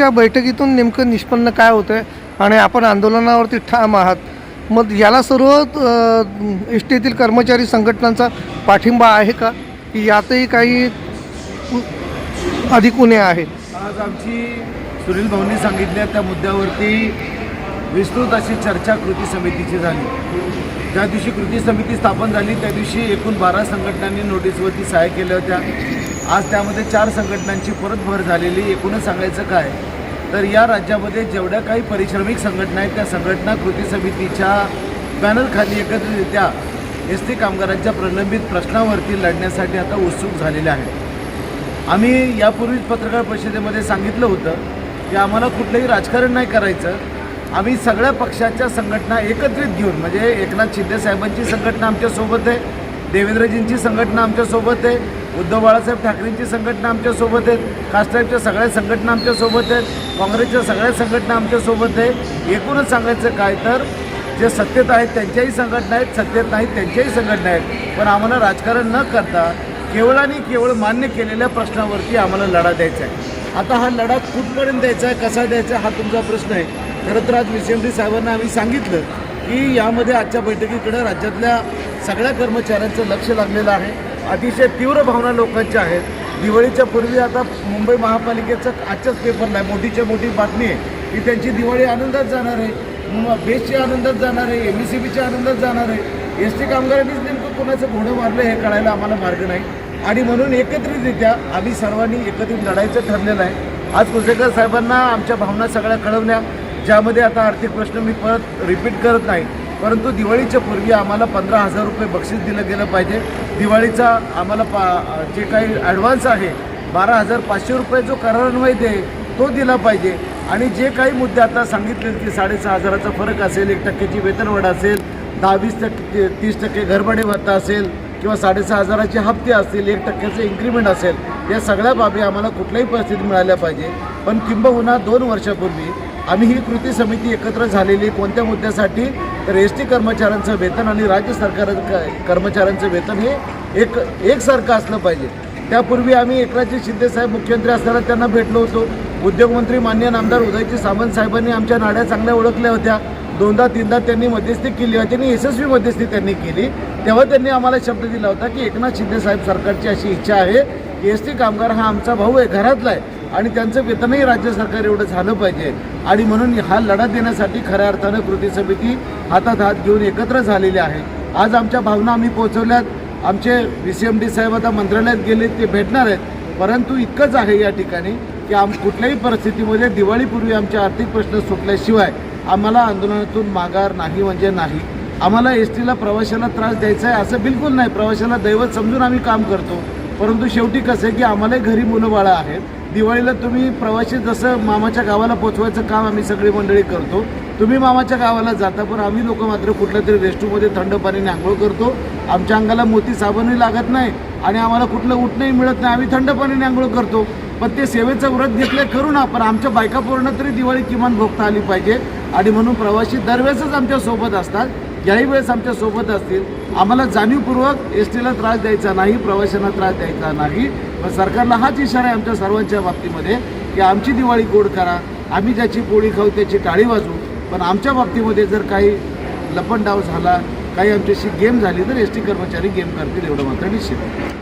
आजच्या बैठकीतून नेमकं निष्पन्न काय होतं आहे आणि आपण आंदोलनावरती ठाम आहात. मग याला सर्व एस टीतील कर्मचारी संघटनांचा पाठिंबा आहे का? की यातही काही अधिक उणे आहेत? आज आमची सुनील भाऊंनी सांगितल्या त्या मुद्द्यावरती विस्तृत अशी चर्चा कृती समितीची झाली. ज्या दिवशी कृती समिती स्थापन झाली त्या दिवशी एकूण बारा संघटनांनी नोटीसवरती सहाय्य केल्या होत्या. आज त्यामध्ये चार संघटनांची परत भर झालेली एकूणच सांगायचं काय? तर या राज्यामध्ये जेवढ्या काही परिश्रमिक संघटना आहेत त्या संघटना कृती समितीच्या बॅनरखाली एकत्रितरित्या एस टी कामगारांच्या प्रलंबित प्रश्नावरती लढण्यासाठी आता उत्सुक झालेल्या आहेत. आम्ही यापूर्वीच पत्रकार परिषदेमध्ये सांगितलं होतं की आम्हाला कुठलंही राजकारण नाही करायचं. आम्ही सगळ्या पक्षाच्या संघटना एकत्रित घेऊन म्हणजे एकनाथ शिंदे साहेबांची संघटना आमच्यासोबत आहे देवेंद्रजींची संघटना आमच्यासोबत आहे उद्धव बाळासाहेब ठाकरेंची संघटना आमच्यासोबत आहेत. कास्टाईपच्या सगळ्या संघटना आमच्यासोबत आहेत. काँग्रेसच्या सगळ्या संघटना आमच्यासोबत आहे. एकूणच सांगायचं काय तर जे सत्तेत आहेत त्यांच्याही संघटना आहेत सत्तेत नाहीत त्यांच्याही संघटना आहेत. पण आम्हाला राजकारण न करता केवळ आणि केवळ मान्य केलेल्या प्रश्नावरती आम्हाला लढा द्यायचा आहे. आता हा लढा कुठपर्यंत द्यायचा आहे कसा द्यायचा आहे हा तुमचा प्रश्न आहे. खरं तर आज विसेंद्री साहेबांना आम्ही सांगितलं की यामध्ये आजच्या बैठकीकडे राज्यातल्या सगळ्या कर्मचाऱ्यांचं लक्ष लागलेलं आहे. अतिशय तीव्र भावना लोकांच्या आहेत. दिवाळीच्या पूर्वी आता मुंबई महापालिकेचं आजच्याच पेपरला आहे. मोठीच्या मोठी बातमी आहे की त्यांची दिवाळी आनंदात जाणार आहे. म- बेस्टची आनंदात जाणार आहे. एम सी बीच्या आनंदात जाणार आहे. एस टी कामगारांनीच नेमकं कोणाचं घोडं मारलं हे कळायला आम्हाला मार्ग नाही. आणि म्हणून एकत्रितरित्या आम्ही सर्वांनी एकत्रित लढायचं ठरलेलं आहे. आज कुसेकर साहेबांना आमच्या भावना सगळ्या कळवल्या ज्यामध्ये आता आर्थिक प्रश्न मी परत रिपीट करत नाही. परंतु दिवाळीच्या पूर्वी आम्हाला पंधरा हजार रुपये बक्षीस दिलं गेलं पाहिजे. दिवाळीचा आम्हाला पा जे काही ॲडव्हान्स आहे बारा हजार पाचशे रुपये जो करारान्वय आहे तो दिला पाहिजे. आणि जे काही मुद्दे आता सांगितले की साडेसहा हजाराचा फरक असेल एक टक्क्याची वेतनवाढ असेल दहा वीस टक्के तीस टक्के घरभाडे भत्ता असेल किंवा साडेसहा हजाराचे हप्ते असतील एक टक्क्याचं इन्क्रीमेंट असेल या सगळ्या बाबी आम्हाला कुठल्याही परिस्थितीत मिळाल्या पाहिजे. पण किंबहुना दोन वर्षापूर्वी आम्ही ही कृती समिती एकत्र झालेली कोणत्या मुद्द्यासाठी तर एस टी कर्मचाऱ्यांचं वेतन आणि राज्य सरकार कर्मचाऱ्यांचं वेतन हे एक एकसारखं असलं पाहिजे. त्यापूर्वी आम्ही एकनाथजी शिंदेसाहेब मुख्यमंत्री असताना त्यांना भेटलो होतो. उद्योगमंत्री मान्य नामदार उदयजी सामंत साहेबांनी आमच्या नाड्या चांगल्या ओळखल्या होत्या. दोनदा तीनदा त्यांनी मध्यस्थी केली होती आणि यशस्वी मध्यस्थी त्यांनी केली. तेव्हा त्यांनी आम्हाला शब्द दिला होता की एकनाथ शिंदेसाहेब सरकारची अशी इच्छा आहे. एस टी कामगार हा आमचा भाऊ आहे घरातला आहे. आणि त्यांचं वेतनही राज्य सरकार एवढं झालं पाहिजे. आणि म्हणून हा लढा देण्यासाठी खऱ्या अर्थानं कृती समिती हातात हात घेऊन एकत्र झालेली आहे. आज आमच्या भावना आम्ही पोहोचवल्यात. आमचे व्ही सी एम डी साहेब आता मंत्रालयात गेले ते भेटणार आहेत. परंतु इतकंच आहे या ठिकाणी की आम कुठल्याही परिस्थितीमध्ये दिवाळीपूर्वी आमचे आर्थिक प्रश्न सुटल्याशिवाय आम्हाला आंदोलनातून माघार नाही म्हणजे नाही. आम्हाला एस टीला प्रवाशाला त्रास द्यायचा आहे असं बिलकुल नाही. प्रवाशाला दैवत समजून आम्ही काम करतो. परंतु शेवटी कसं आहे की आम्हालाही घरी मुलं बाळं आहेत. दिवाळीला तुम्ही प्रवासी जसं मामाच्या गावाला पोचवायचं काम आम्ही सगळी मंडळी करतो तुम्ही मामाच्या गावाला जाता पण आम्ही लोक मात्र कुठल्या तरी रेस्टरूममध्ये थंड पाण्याने आंघोळ करतो. आमच्या अंगाला मोती साबणही लागत नाही आणि आम्हाला कुठलं उठणंही मिळत नाही आम्ही थंड पाण्याने आंघोळ करतो. पण ते सेवेचं व्रत घेतलं करू ना पण आमच्या बायका पूर्ण तरी दिवाळी किमान भोगता आली पाहिजे. आणि म्हणून प्रवासी दरवेळेसच आमच्यासोबत असतात. याही वेळेस आमच्यासोबत असतील. आम्हाला जाणीवपूर्वक एस टीला त्रास द्यायचा नाही प्रवाशांना त्रास द्यायचा नाही. पण सरकारला हाच इशारा आहे आमच्या सर्वांच्या बाबतीमध्ये की आमची दिवाळी गोड करा. आम्ही ज्याची पोळी खाऊ त्याची टाळी वाजवू. पण आमच्या बाबतीमध्ये जर काही लपंडाव झाला काही आमच्याशी गेम झाली तर एस टी कर्मचारी गेम करतील एवढं मात्र निश्चित आहे.